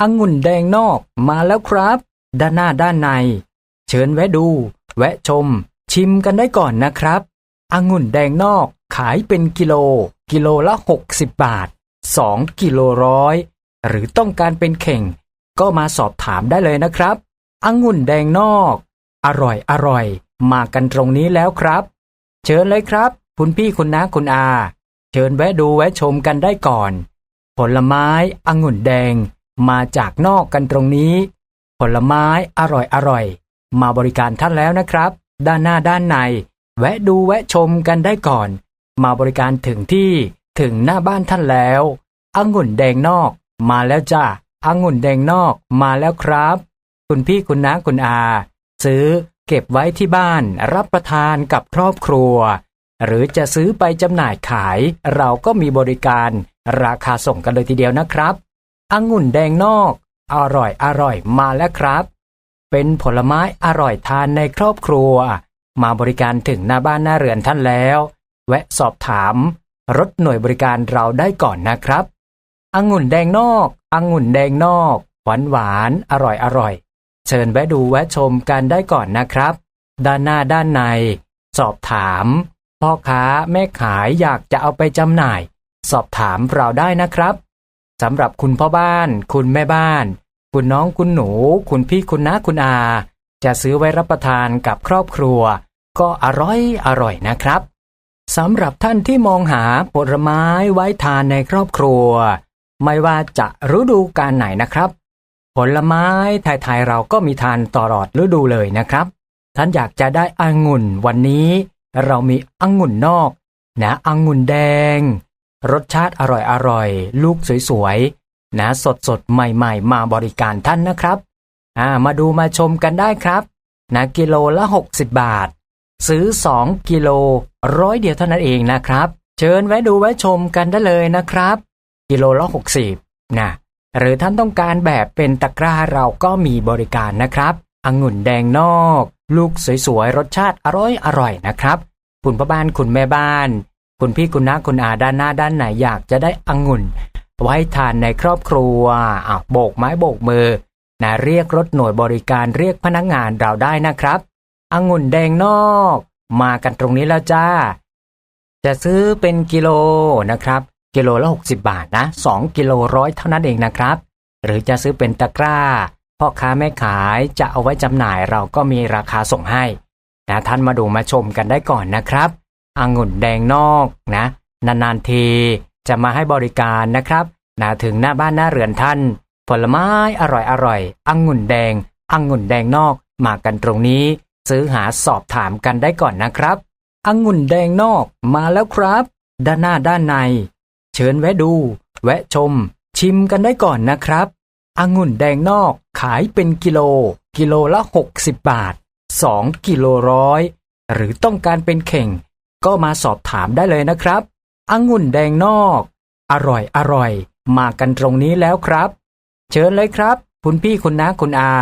องุ่นแดงนอกมาแล้วครับ ด้านหน้าด้านใน เชิญแวะดู แวะชม ชิมกันได้ก่อนนะครับองุ่นแดงนอกขายเป็นกิโล กิโลละ 60 บาท 2 กิโลร้อยหรือต้องการเป็นเข่ง ก็มาสอบถามได้เลยนะครับองุ่นแดงนอก อร่อยอร่อย มากันตรงนี้แล้วครับ เชิญเลยครับ คุณพี่คุณน้าคุณอา เชิญแวะดูแวะชมกันได้ก่อน ผลไม้องุ่นแดง มาจากนอกกันตรงนี้ ผลไม้อร่อยอร่อย มาบริการท่านแล้วนะครับ ด้านหน้าด้านใน แวะดูแวะชมกันได้ก่อน มาบริการถึงที่ถึงหน้าบ้านท่านแล้วองุ่นแดงนอก มาแล้วจ้าองุ่นแดงนอกมาแล้วครับ คุณพี่คุณน้าคุณอา ซื้อเก็บไว้ที่บ้านรับประทานกับครอบครัว หรือจะซื้อไปจำหน่ายขาย เราก็มีบริการราคาส่งกันเลยทีเดียวนะครับ องุ่นแดงนอก อร่อยอร่อยมาแล้วครับ เป็นผลไม้อร่อยทานในครอบครัว มาบริการถึงหน้าบ้านหน้าเรือนท่านแล้ว แวะสอบถาม รถหน่วยบริการเราได้ก่อนนะครับองุ่นแดงนอกองุ่นแดงนอก หวานหวานอร่อยอร่อย เชิญแวะดูแวะชมกันได้ก่อนนะครับ ด้านหน้าด้านใน สอบถาม พ่อค้าแม่ขายอยากจะเอาไปจำหน่าย สอบถามเราได้นะครับ สำหรับคุณพ่อบ้าน คุณแม่บ้าน คุณน้องคุณหนู คุณพี่คุณน้าคุณอา จะซื้อไว้รับประทานกับครอบครัว ก็อร่อยอร่อยนะครับสำหรับท่านที่มองหาผลไม้ไว้ทานในครอบครัว ไม่ว่าจะฤดูกาลไหนนะครับ ผลไม้ไทยๆเราก็มีทานตลอดฤดูเลยนะครับ ท่านอยากจะได้องุ่นวันนี้ เรามีองุ่นนอก นะองุ่นแดง รสชาติอร่อยๆลูกสวยๆนะสดๆใหม่ๆ มาบริการท่านนะครับอ่ามาดูมาชมกันได้ครับนะกิโลละ 60 บาท ซื้อ 2 กิโลร้อยเดียวเท่านั้นเองนะครับ เชิญแวะดูแวะชมกันได้เลยนะครับ กิโลละ 60นะหรือท่านต้องการแบบเป็นตะกร้าเราก็มีบริการนะครับองุ่นแดงนอก ลูกสวยๆรสชาติอร่อยอร่อยนะครับ คุณพ่อบ้านคุณแม่บ้าน คุณพี่คุณน้าคุณอาด้านหน้าด้านไหนอยากจะได้องุ่น ไว้ทานในครอบครัวอะโบกไม้โบกมือนะเรียกรถหน่วยบริการเรียกพนักงานเราได้นะครับองุ่นแดงนอก มากันตรงนี้แล้วจ้า จะซื้อเป็นกิโลนะครับ กิโลละ60 บาทนะ2กิโลร้อยเท่านั้นเองนะครับ หรือจะซื้อเป็นตะกร้าพ่อค้าแม่ขายจะเอาไว้จำหน่ายเราก็มีราคาส่งให้นะท่านมาดูมาชมกันได้ก่อนนะครับ องุ่นแดงนอกนะ นานๆทีจะมาให้บริการนะครับนะถึงหน้าบ้านหน้าเรือนท่าน ผลไม้อร่อยอร่อยองุ่นแดงองุ่นแดงนอกมากันตรงนี้ ซื้อหาสอบถามกันได้ก่อนนะครับองุ่นแดงนอกมาแล้วครับ ด้านหน้าด้านใน เชิญแวะดู แวะชม ชิมกันได้ก่อนนะครับองุ่นแดงนอกขายเป็นกิโล กิโลละ 60 บาท 2 กิโลร้อยหรือต้องการเป็นเข่ง ก็มาสอบถามได้เลยนะครับองุ่นแดงนอก อร่อยอร่อย มากันตรงนี้แล้วครับ เชิญเลยครับ คุณพี่คุณน้าคุณอา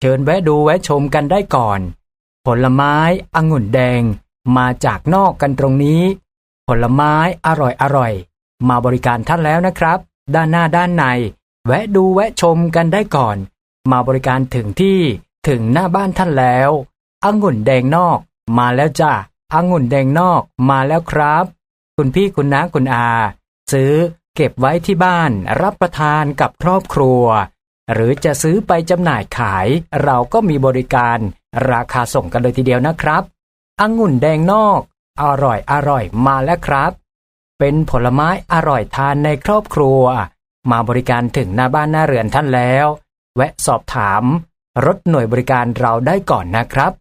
เชิญแวะดูแวะชมกันได้ก่อน ผลไม้องุ่นแดง มาจากนอกกันตรงนี้ ผลไม้อร่อยอร่อย มาบริการท่านแล้วนะครับ ด้านหน้าด้านใน แวะดูแวะชมกันได้ก่อน มาบริการถึงที่ถึงหน้าบ้านท่านแล้วองุ่นแดงนอก มาแล้วจ้า องุ่นแดงนอกมาแล้วครับ คุณพี่คุณน้าคุณอา ซื้อเก็บไว้ที่บ้านรับประทานกับครอบครัว หรือจะซื้อไปจำหน่ายขาย เราก็มีบริการราคาส่งกันเลยทีเดียวนะครับองุ่นแดงนอก อร่อยอร่อยมาแล้วครับ เป็นผลไม้อร่อยทานในครอบครัว มาบริการถึงหน้าบ้านหน้าเรือนท่านแล้ว แวะสอบถาม รถหน่วยบริการเราได้ก่อนนะครับ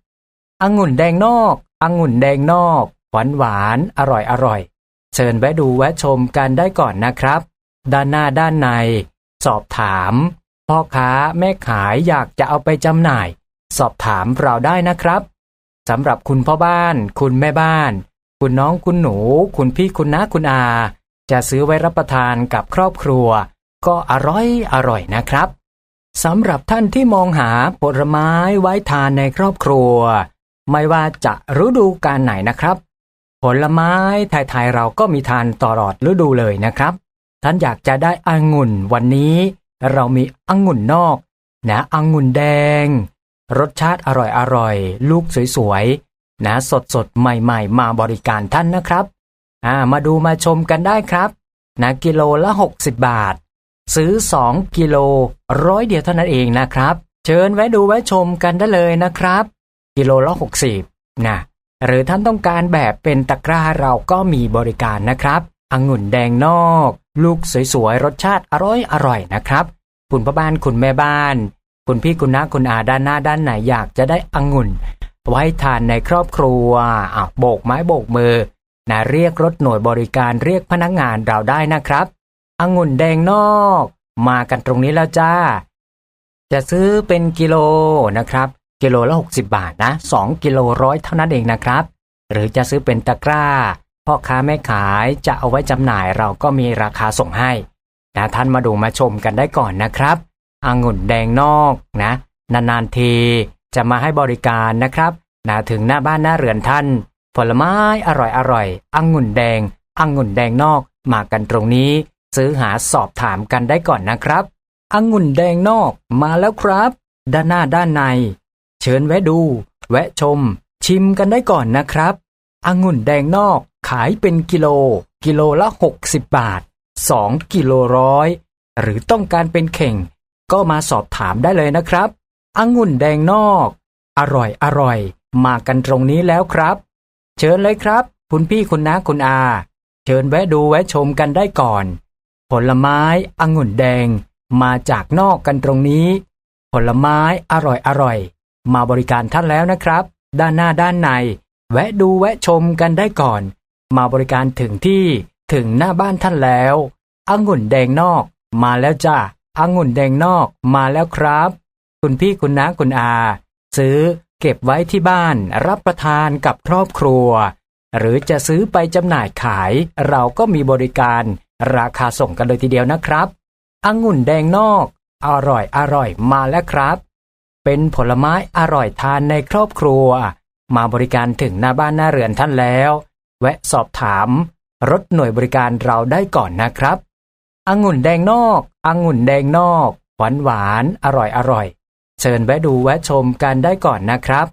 องุ่นแดงนอก องุ่นแดงนอก หวานหวานอร่อยอร่อย เชิญแวะดูแวะชมกันได้ก่อนนะครับ ด้านหน้าด้านใน สอบถาม พ่อค้าแม่ขายอยากจะเอาไปจำหน่าย สอบถามเราได้นะครับสำหรับคุณพ่อบ้าน คุณแม่บ้าน คุณน้องคุณหนู คุณพี่คุณน้าคุณอา จะซื้อไว้รับประทานกับครอบครัว ก็อร่อยอร่อยนะครับสำหรับท่านที่มองหาผลไม้ไว้ทานในครอบครัว ไม่ว่าจะฤดูกาลไหนนะครับ ผลไม้ไทยๆเราก็มีทานตลอดฤดูเลยนะครับ ท่านอยากจะได้องุ่นวันนี้ เรามีองุ่นนอกนะองุ่นแดง รสชาติอร่อยอร่อย ลูกสวยๆนะสดสดๆใหม่ๆ มาบริการท่านนะครับอ่ามาดูมาชมกันได้ครับนะกิโลละ 60 บาท ซื้อ 2 กิโลร้อยเดียวเท่านั้นเองนะครับ เชิญแวะดูแวะชมกันได้เลยนะครับ กิโลละ 60นะหรือท่านต้องการแบบเป็นตะกร้าเราก็มีบริการนะครับองุ่นแดงนอก ลูกสวยๆ รสชาติอร่อยอร่อยนะครับ คุณพ่อบ้านคุณแม่บ้าน คุณพี่คุณน้าคุณอาด้านหน้าด้านไหนอยากจะได้องุ่น ไว้ทานในครอบครัวอะโบกไม้โบกมือนะเรียกรถหน่วยบริการเรียกพนักงานเราได้นะครับองุ่นแดงนอก มากันตรงนี้แล้วจ้า จะซื้อเป็นกิโลนะครับ กิโลละ 60 บาทนะ 2 กิโลร้อยเท่านั้นเองนะครับ หรือจะซื้อเป็นตะกร้า พ่อค้าแม่ขายจะเอาไว้จำหน่ายเราก็มีราคาส่งให้นะท่านมาดูมาชมกันได้ก่อนนะครับองุ่นแดงนอกนะ นานๆทีจะมาให้บริการนะครับนะถึงหน้าบ้านหน้าเรือนท่าน ผลไม้อร่อยอร่อยองุ่นแดงองุ่นแดงนอกมากันตรงนี้ ซื้อหาสอบถามกันได้ก่อนนะครับองุ่นแดงนอกมาแล้วครับ ด้านหน้าด้านใน เชิญแวะดู แวะชม ชิมกันได้ก่อนนะครับองุ่นแดงนอกขายเป็นกิโล กิโลละ 60 บาท 2 กิโลร้อยหรือต้องการเป็นเข่ง ก็มาสอบถามได้เลยนะครับองุ่นแดงนอก อร่อยอร่อย มากันตรงนี้แล้วครับ เชิญเลยครับ คุณพี่คุณน้าคุณอา เชิญแวะดูแวะชมกันได้ก่อน ผลไม้องุ่นแดง มาจากนอกกันตรงนี้ ผลไม้อร่อยอร่อย มาบริการท่านแล้วนะครับ ด้านหน้าด้านใน แวะดูแวะชมกันได้ก่อน มาบริการถึงที่ถึงหน้าบ้านท่านแล้วองุ่นแดงนอก มาแล้วจ้าองุ่นแดงนอกมาแล้วครับ คุณพี่คุณน้าคุณอา ซื้อเก็บไว้ที่บ้านรับประทานกับครอบครัว หรือจะซื้อไปจำหน่ายขาย เราก็มีบริการ ราคาส่งกันเลยทีเดียวนะครับองุ่นแดงนอก อร่อยอร่อยมาแล้วครับ เป็นผลไม้อร่อยทานในครอบครัว มาบริการถึงหน้าบ้านหน้าเรือนท่านแล้ว แวะสอบถามรถหน่วยบริการเราได้ก่อนนะครับองุ่นแดงนอกองุ่นแดงนอก หวานหวานอร่อยอร่อย เชิญแวะดูแวะชมกันได้ก่อนนะครับ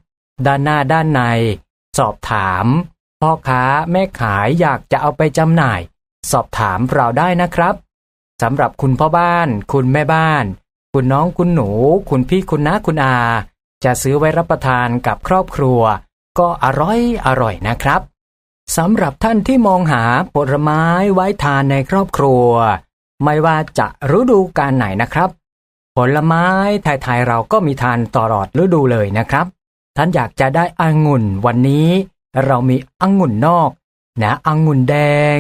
ด้านหน้าด้านใน สอบถาม พ่อค้าแม่ขายอยากจะเอาไปจำหน่าย สอบถามเราได้นะครับสำหรับคุณพ่อบ้าน คุณแม่บ้าน คุณน้องคุณหนู คุณพี่คุณน้าคุณอา จะซื้อไว้รับประทานกับครอบครัว ก็อร่อยอร่อยนะครับสำหรับท่านที่มองหาผลไม้ไว้ทานในครอบครัว ไม่ว่าจะฤดูกาลไหนนะครับ ผลไม้ไทยๆเราก็มีทานตลอดฤดูเลยนะครับ ท่านอยากจะได้องุ่นวันนี้ เรามีองุ่นนอก นะองุ่นแดง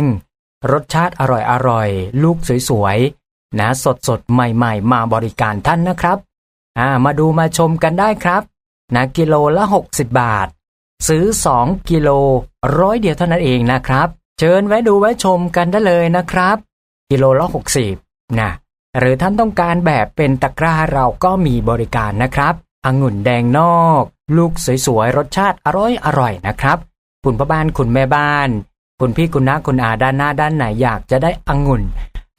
รสชาติอร่อยอร่อยลูกสวยๆ นะสดสดใหม่ ๆ มาบริการท่านนะครับอ่ามาดูมาชมกันได้ครับ นะกิโลละ 60 บาท ซื้อ 2 กิโลร้อยเดียวเท่านั้นเองนะครับ เชิญแวะดูแวะชมกันได้เลยนะครับ กิโลละ60นะหรือท่านต้องการแบบเป็นตะกร้าเราก็มีบริการนะครับองุ่นแดงนอก ลูกสวยๆรสชาติอร่อยอร่อยนะครับ คุณพ่อบ้านคุณแม่บ้าน คุณพี่คุณน้าคุณอาด้านหน้าด้านไหนอยากจะได้องุ่น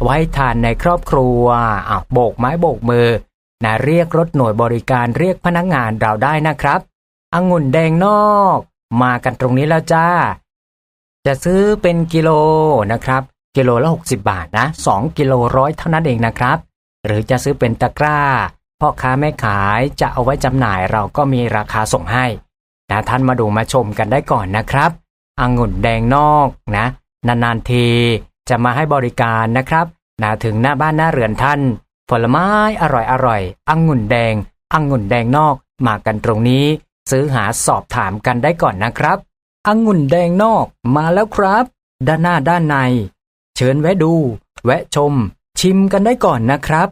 ไว้ทานในครอบครัวอะโบกไม้โบกมือนะเรียกรถหน่วยบริการเรียกพนักงานเราได้นะครับองุ่นแดงนอก มากันตรงนี้แล้วจ้า จะซื้อเป็นกิโลนะครับ กิโลละ60 บาทนะ2กิโลร้อยเท่านั้นเองนะครับ หรือจะซื้อเป็นตะกร้าพ่อค้าแม่ขายจะเอาไว้จำหน่ายเราก็มีราคาส่งให้นะท่านมาดูมาชมกันได้ก่อนนะครับ องุ่นแดงนอกนะนานๆทีจะมาให้บริการนะครับนะถึงหน้าบ้านหน้าเรือนท่าน ผลไม้อร่อยอร่อยองุ่นแดงองุ่นแดงนอกมากันตรงนี้ ซื้อหาสอบถามกันได้ก่อนนะครับองุ่นแดงนอกมาแล้วครับ ด้านหน้าด้านใน เชิญแวะดู แวะชม ชิมกันได้ก่อนนะครับ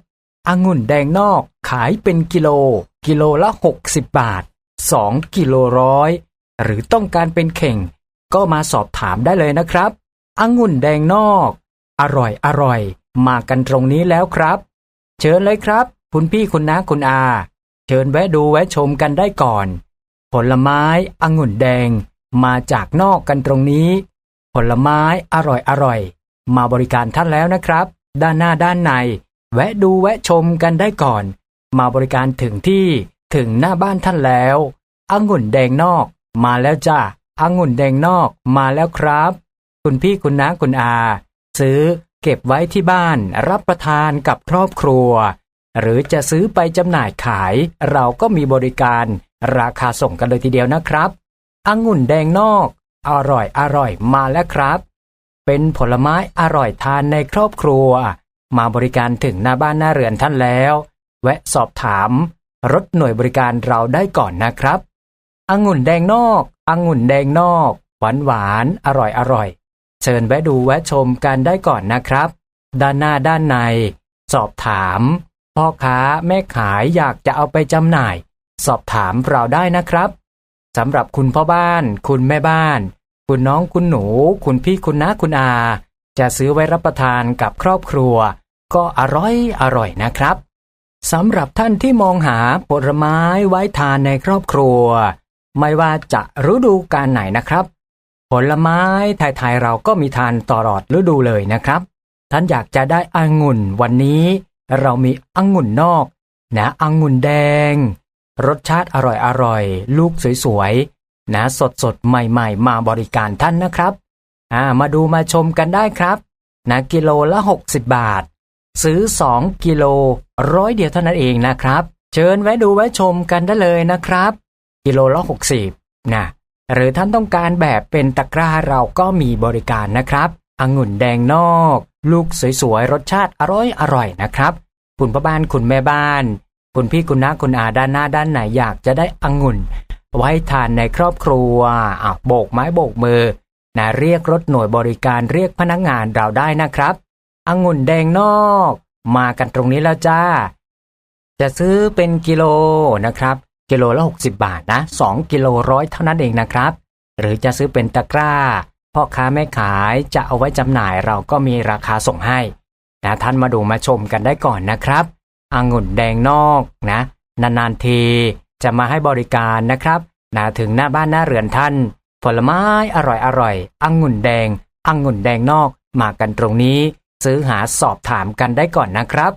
องุ่นแดงนอกขายเป็นกิโล กิโลละ 60 บาท 2 กิโลร้อยหรือต้องการเป็นเข่ง ก็มาสอบถามได้เลยนะครับองุ่นแดงนอก อร่อยอร่อย มากันตรงนี้แล้วครับ เชิญเลยครับ คุณพี่คุณน้าคุณอา เชิญแวะดูแวะชมกันได้ก่อน ผลไม้องุ่นแดง มาจากนอกกันตรงนี้ ผลไม้อร่อยอร่อย มาบริการท่านแล้วนะครับ ด้านหน้าด้านใน แวะดูแวะชมกันได้ก่อน มาบริการถึงที่ถึงหน้าบ้านท่านแล้วองุ่นแดงนอก มาแล้วจ้า องุ่นแดงนอกมาแล้วครับ คุณพี่คุณน้าคุณอา ซื้อเก็บไว้ที่บ้านรับประทานกับครอบครัว หรือจะซื้อไปจำหน่ายขาย เราก็มีบริการราคาส่งกันเลยทีเดียวนะครับองุ่นแดงนอก อร่อยอร่อยมาแล้วครับ เป็นผลไม้อร่อยทานในครอบครัว มาบริการถึงหน้าบ้านหน้าเรือนท่านแล้ว แวะสอบถามรถหน่วยบริการเราได้ก่อนนะครับ องุ่นแดงนอกองุ่นแดงนอก หวานหวานอร่อยอร่อย เชิญแวะดูแวะชมกันได้ก่อนนะครับ ด้านหน้าด้านใน สอบถาม พ่อค้าแม่ขายอยากจะเอาไปจำหน่าย สอบถามเราได้นะครับสำหรับคุณพ่อบ้าน คุณแม่บ้าน คุณน้องคุณหนู คุณพี่คุณน้าคุณอา จะซื้อไว้รับประทานกับครอบครัว ก็อร่อยอร่อยนะครับสำหรับท่านที่มองหาผลไม้ไว้ทานในครอบครัว ไม่ว่าจะฤดูกาลไหนนะครับ ผลไม้ไทยๆเราก็มีทานตลอดฤดูเลยนะครับ ท่านอยากจะได้องุ่นวันนี้ เรามีองุ่นนอก นะองุ่นแดง รสชาติอร่อยๆลูกสวยๆนะสดๆใหม่ๆ มาบริการท่านนะครับอ่ามาดูมาชมกันได้ครับนะกิโลละ 60 บาท ซื้อ 2 กิโลร้อยเดียวเท่านั้นเองนะครับ เชิญแวะดูแวะชมกันได้เลยนะครับ กิโลละ 60นะหรือท่านต้องการแบบเป็นตะกร้าเราก็มีบริการนะครับองุ่นแดงนอก ลูกสวยๆ รสชาติอร่อยๆนะครับ คุณพ่อบ้านคุณแม่บ้าน คุณพี่คุณน้าคุณอาด้านหน้าด้านไหนอยากจะได้องุ่น ไว้ทานในครอบครัวอะโบกไม้โบกมือนะเรียกรถหน่วยบริการเรียกพนักงานเราได้นะครับองุ่นแดงนอก มากันตรงนี้แล้วจ้า จะซื้อเป็นกิโลนะครับ กิโลละ 60 บาทนะ 2 กิโลร้อยเท่านั้นเองนะครับ หรือจะซื้อเป็นตะกร้า พ่อค้าแม่ขายจะเอาไว้จำหน่ายเราก็มีราคาส่งให้นะท่านมาดูมาชมกันได้ก่อนนะครับองุ่นแดงนอกนะ นานๆทีจะมาให้บริการนะครับนะถึงหน้าบ้านหน้าเรือนท่าน ผลไม้อร่อยอร่อยองุ่นแดงองุ่นแดงนอก มากันตรงนี้ ซื้อหาสอบถามกันได้ก่อนนะครับ